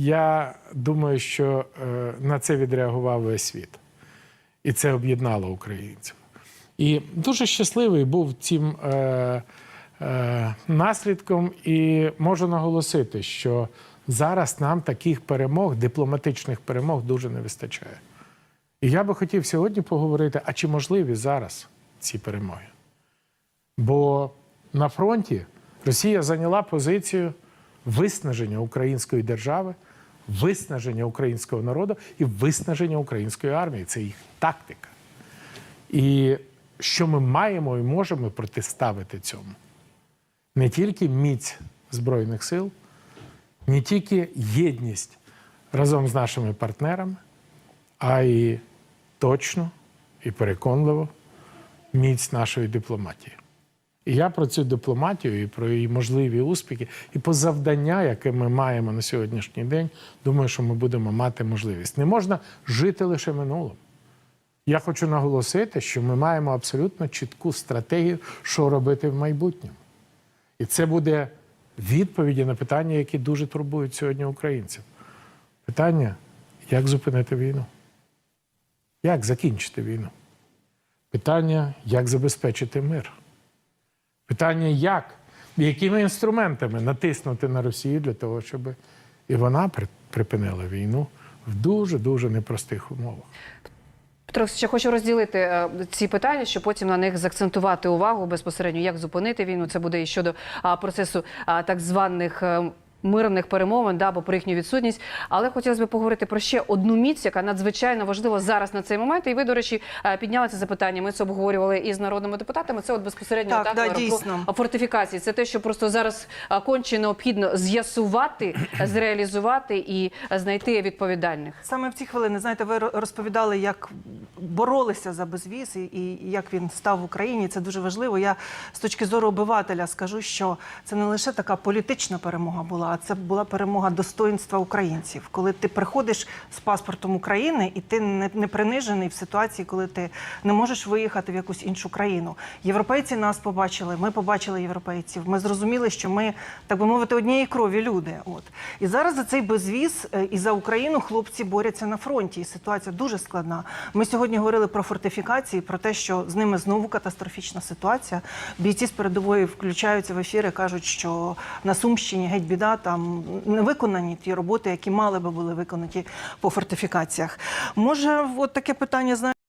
я думаю, що е, на це відреагував весь світ. І це об'єднало українців. І дуже щасливий був цим е, е, наслідком, і можу наголосити, що зараз нам таких перемог, дипломатичних перемог, дуже не вистачає. І я би хотів сьогодні поговорити, а чи можливі зараз ці перемоги? Бо на фронті Росія зайняла позицію виснаження української держави, виснаження українського народу і виснаження української армії. Це їх тактика. І що ми маємо і можемо протиставити цьому? Не тільки міць Збройних сил, не тільки єдність разом з нашими партнерами, а й точно і переконливо міць нашої дипломатії. І я про цю дипломатію і про її можливі успіхи, і по завдання, яке ми маємо на сьогоднішній день, думаю, що ми будемо мати можливість. Не можна жити лише минулим. Я хочу наголосити, що ми маємо абсолютно чітку стратегію, що робити в майбутньому. І це буде відповіді на питання, які дуже турбують сьогодні українців. Питання, як зупинити війну? Як закінчити війну? Питання, як забезпечити мир? Питання, як, якими інструментами натиснути на Росію для того, щоб і вона при- припинила війну в дуже-дуже непростих умовах. Петро, ще хочу розділити е, ці питання, щоб потім на них заакцентувати увагу безпосередньо, як зупинити війну. Це буде і щодо процесу так званих. Е, Мирних перемовин, да, або про їхню відсутність, але хотілося б поговорити про ще одну міць, яка надзвичайно важлива зараз на цей момент. І ви, до речі, е, підняли це запитання. Ми це обговорювали із народними депутатами. Це от безпосередньо Так, да, Лера, про фортифікації. Це те, що просто зараз конче необхідно з'ясувати, зреалізувати і знайти відповідальних. Саме в ці хвилини, знаєте, ви розповідали, як боролися за безвіз і як він став в Україні. Це дуже важливо. Я з точки зору обивателя скажу, що це не лише така політична перемога була, а це була перемога достоинства українців. Коли ти приходиш з паспортом України і ти не, не принижений в ситуації, коли ти не можеш виїхати в якусь іншу країну. Європейці нас побачили, ми побачили європейців. Ми зрозуміли, що ми, так би мовити, однієї крові люди. От і зараз за цей безвіз е, і за Україну хлопці борються на фронті. І ситуація дуже складна. Ми сьогодні говорили про фортифікації, про те, що з ними знову катастрофічна ситуація. Бійці з передової включаються в ефіри, кажуть, що на Сумщині геть біда, там не виконані ті роботи, які мали би були виконані по фортифікаціях. Може, от таке питання знаєте,